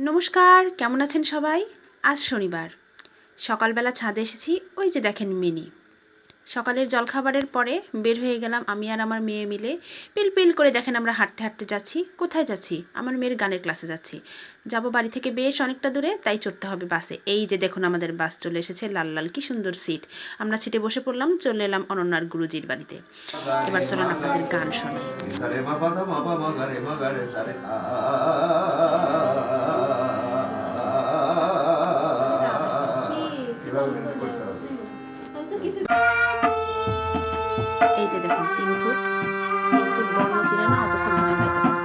নমস্কার কেমন আছেন সবাই আজ শনিবার সকালবেলা ছাদে এসেছি ওই যে দেখেন মিনি সকালের জলখাবারের পরে বের হয়ে গেলাম আমি আর আমার মেয়ে মিলে পিল পিল করে দেখেন আমরা হাঁটতে হাঁটতে যাচ্ছি কোথায় যাচ্ছি আমার মেয়ের গানের ক্লাসে যাচ্ছি যাব বাড়ি থেকে বেশ অনেকটা দূরে তাই চড়তে হবে বাসে এই যে দেখুন আমাদের বাস চলে এসেছে লাল লাল কি সুন্দর সিট আমরা সিটে বসে পড়লাম চলে এলাম অনন্যার গুরুজির বাড়িতে এবার চলেন আপনাদের গান শোনাই দেখুন তিন ফুট তিন ফুট বর্ণ চিনে না অথচ মনে পাইতে না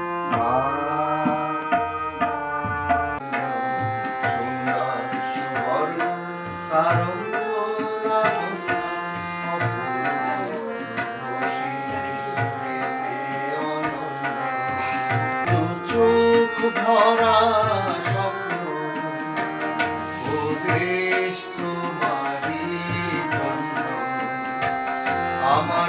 ভরা স্বপ্ন দেশ তোমারই জন্য আমার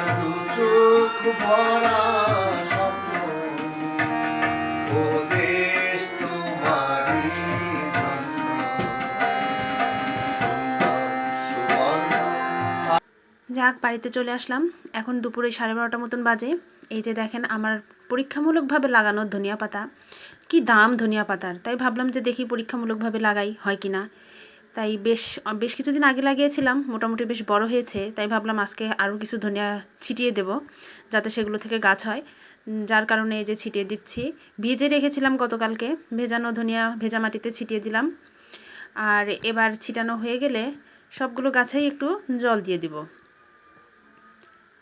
যাক, বাড়িতে চলে আসলাম। এখন দুপুরে সাড়ে বারোটা মতন বাজে। এই যে দেখেন, আমার পরীক্ষামূলকভাবে লাগানো ধনিয়া পাতা। কি দাম ধনিয়া পাতার? তাই ভাবলাম যে দেখি পরীক্ষামূলকভাবে লাগাই, হয় কি না? তাই বেশ বেশ কিছুদিন আগে লাগিয়েছিলাম, মোটামুটি বেশ বড় হয়েছে, তাই ভাবলাম আজকে আরও কিছু ধনিয়া ছিটিয়ে দেব, যাতে সেগুলো থেকে গাছ হয়। যার কারণে এই যে ছিটিয়ে দিচ্ছি। ভিজে রেখেছিলাম গতকালকে, ভেজানো ধনিয়া ভেজা মাটিতে ছিটিয়ে দিলাম। আর এবার ছিটানো হয়ে গেলে সবগুলো গাছেই একটু জল দিয়ে দিব।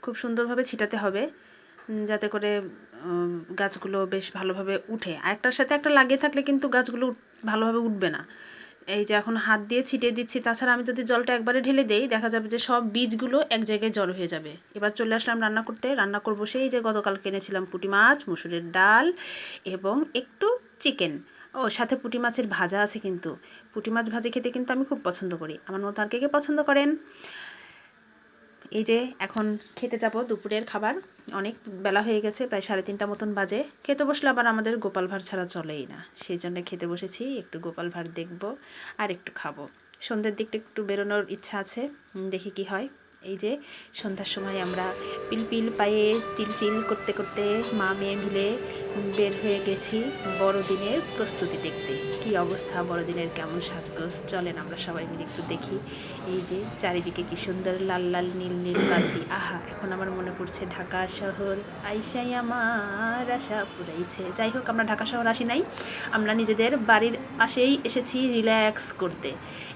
খুব সুন্দরভাবে ছিটাতে হবে যাতে করে গাছগুলো বেশ ভালোভাবে উঠে। আর একটার সাথে একটা লাগিয়ে থাকলে কিন্তু গাছগুলো ভালোভাবে উঠবে না। এই যে এখন হাত দিয়ে ছিটিয়ে দিচ্ছি, তাছাড়া আমি যদি জলটা একবারে ঢেলে দেই, দেখা যাবে যে সব বীজগুলো এক জায়গায় জল হয়ে যাবে। এবার চলে আসলাম রান্না করতে। রান্না করব সেই যে গতকাল কিনেছিলাম পুঁটি মাছ, মুসুরের ডাল এবং একটু চিকেন। ও, সাথে পুঁটি মাছের ভাজা আছে কিন্তু। পুঁটি মাছ ভাজি খেতে কিন্তু আমি খুব পছন্দ করি। আমার মতো আর কে কে পছন্দ করেন? এই যে এখন খেতে যাব দুপুরের খাবার, অনেক বেলা হয়ে গেছে, প্রায় সাড়ে তিনটা মতন বাজে। খেতে বসলে আবার আমাদের গোপাল ভাঁড় ছাড়া চলেই না। সেই জন্য খেতে বসেছি, একটু গোপাল ভাঁড় দেখব আর একটু খাব। সন্ধ্যের দিকটা একটু বেরোনোর ইচ্ছা আছে দেখি কি হয়। এই যে সন্ধ্যার সময় আমরা পিলপিল পায়ে চিলচিল করতে করতে মা মেয়ে মিলে বের হয়ে গেছি বড়দিনের প্রস্তুতি দেখতে। কি অবস্থা? বড়দিনের কেমন সাজগোজ? চলেন আমরা সবাই মিলে একটু দেখি। এই যে চারিদিকে কি সুন্দর লাল লাল নীল নীল বাতি আহা, এখন আমার মনে পড়ছে ঢাকা শহর। আইসাই আমার আশা পুরাইছে যাই হোক, আমরা ঢাকা শহর আসি নাই। আমরা নিজেদের বাড়ির পাশেই এসেছি রিল্যাক্স করতে।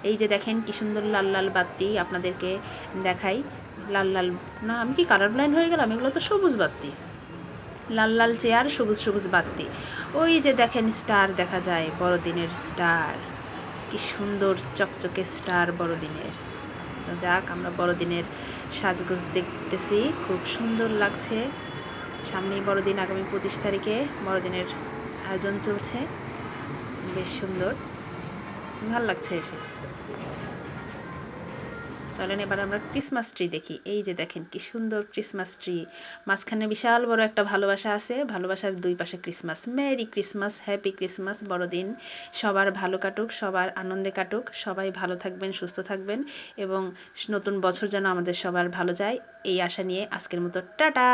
এই যে দেখেন কি সুন্দর লাল লাল বাতি আপনাদেরকে দেখাই। লাল লাল, না, আমি কি কালার ব্লাইন্ড হয়ে গেলাম? এগুলো তো সবুজ বাতি। লাল লাল চেয়ার, সবুজ সবুজ বাতি। ওই যে দেখেন স্টার দেখা যায়, বড়দিনের স্টার কি সুন্দর চকচকে স্টার বড়দিনের। তো যাক, আমরা বড়দিনের সাজগোজ দেখতেছি। খুব সুন্দর লাগছে। সামনেই বড়দিন, আগামী পঁচিশ তারিখে বড়দিনের আয়োজন চলছে। বেশ সুন্দর। ভালো লাগছে এসে। চলেন, এবার আমরা ক্রিসমাস ট্রি দেখি। এই যে দেখেন কি সুন্দর ক্রিসমাস ট্রি মাঝখানে বিশাল বড় একটা ভালোবাসা আছে। ভালোবাসার দুই পাশে Christmas merry Christmas happy Christmas বড়দিন। সবার ভালো কাটুক, সবার আনন্দে কাটুক। সবাই ভালো থাকবেন, সুস্থ থাকবেন এবং নতুন বছর যেন আমাদের সবার ভালো যায়। এই আশা নিয়ে আজকের মতো। টাটা!